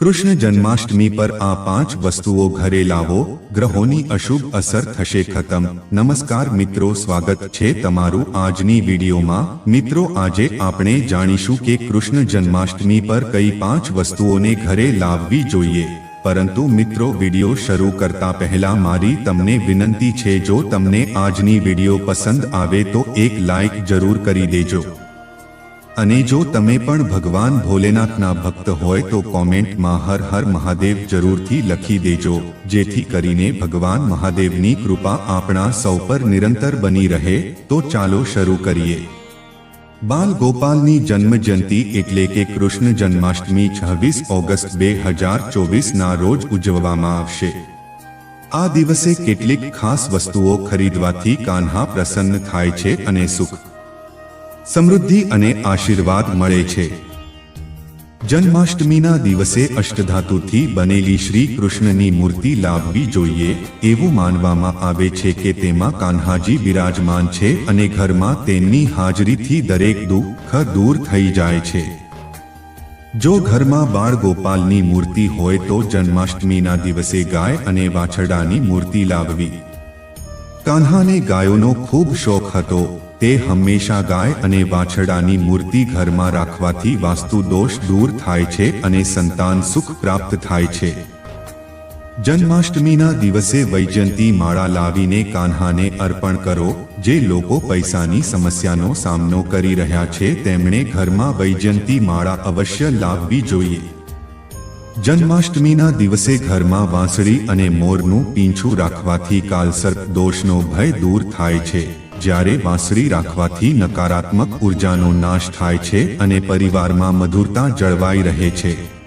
કૃષ્ણ જન્માષ્ટમી પર આ પાંચ વસ્તુઓ ઘરે લાવો, ગ્રહોની અશુભ અસર થશે ખતમ. નમસ્કાર મિત્રો, સ્વાગત છે તમારું આજની વિડીયોમાં. મિત્રો, આજે આપણે જાણીશું કે કૃષ્ણ જન્માષ્ટમી પર કઈ પાંચ વસ્તુઓને ઘરે લાવવી જોઈએ. પરંતુ મિત્રો, વીડિયો શરૂ કરતા પહેલા મારી તમને વિનંતી છે, જો તમને આજની વીડિયો પસંદ આવે તો એક લાઈક જરૂર કરી દેજો. અને જો તમે પણ ભગવાન ભોલેનાથના ભક્ત હોય તો કોમેન્ટમાં હર હર મહાદેવ જરૂરથી લખી દેજો, જેથી કરીને ભગવાન મહાદેવની કૃપા આપણા સૌ પર નિરંતર બની રહે, તો ચાલો શરૂ કરીએ. બાલ ગોપાલની જન્મ જયંતિ એટલે કે કૃષ્ણ જન્માષ્ટમી છવ્વીસ ઓગસ્ટ બે હજાર ચોવીસના રોજ ઉજવવામાં આવશે. આ દિવસે કેટલીક ખાસ વસ્તુઓ ખરીદવાથી કાન્હા પ્રસન્ન થાય છે અને સુખ સમૃદ્ધિ અને આશીર્વાદ મળે છે. જન્માષ્ટમીના દિવસે અષ્ટધાતુથી બનેલી શ્રી કૃષ્ણની મૂર્તિ લાવવી જોઈએ એવું માનવામાં આવે છે કે તેમાં કાન્હાજી બિરાજમાન છે અને ઘરમાં તેમની હાજરીથી દરેક દુઃખ દૂર થઈ જાય છે. જો ઘરમાં બાળ ગોપાલની મૂર્તિ હોય તો જન્માષ્ટમીના દિવસે ગાય અને વાછરડાની મૂર્તિ લાવવી. કાન્હાને ગાયોનો ખૂબ શોખ હતો. તે હંમેશા ગાય અને વાછડાની મૂર્તિ ઘરમાં રાખવાથી વાસ્તુ દોષ દૂર થાય છે અને સંતાન સુખ પ્રાપ્ત થાય છે. જન્માષ્ટમીના દિવસે વૈજયંતી માળા લાવીને કાન્હાને અર્પણ કરો. જે લોકો પૈસાની સમસ્યાનો સામનો કરી રહ્યા છે, તેમણે ઘરમાં વૈજયંતી માળા અવશ્ય લાવવી જોઈએ. જન્માષ્ટમીના દિવસે ઘરમાં વાંસળી અને મોરનું પીંછું રાખવાથી કાલસર્પ દોષનો ભય દૂર થાય છે. જ્યારે વાંસળી રાખવાથી નકારાત્મક ઉર્જાનો નાશ થાય છે અને પરિવારમાં મધુરતા જળવાઈ રહે છે.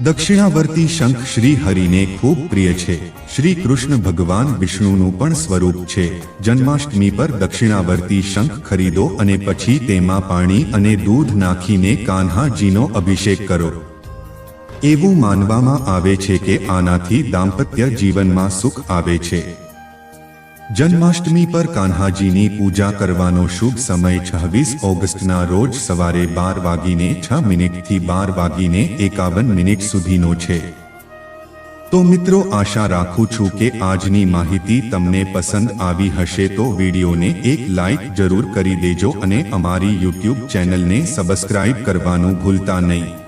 દક્ષિણાવર્તી શંખ શ્રી હરિને ખૂબ પ્રિય છે. શ્રી કૃષ્ણ ભગવાન વિષ્ણુનું પણ સ્વરૂપ છે. જન્માષ્ટમી પર દક્ષિણાવર્તી શંખ ખરીદો અને પછી તેમાં પાણી અને દૂધ નાખીને કાન્હાજીનો અભિષેક કરો. એવું માનવામાં આવે છે કે આનાથી દાંપત્ય જીવનમાં સુખ આવે છે. જન્માષ્ટમી પર કાન્હાજીની પૂજા કરવાનો શુભ સમય છવ્વીસ ઓગસ્ટના રોજ સવારે બાર વાગીને છ મિનિટથી બાર વાગીને એકાવન મિનિટ સુધીનો છે. તો મિત્રો આશા રાખું છું કે આજની માહિતી તમને પસંદ આવી હશે તો વિડીયોને એક લાઇક જરૂર કરી દેજો અને અમારી યુટ્યુબ ચેનલને સબસ્ક્રાઇબ કરવાનું ભૂલતા નહીં.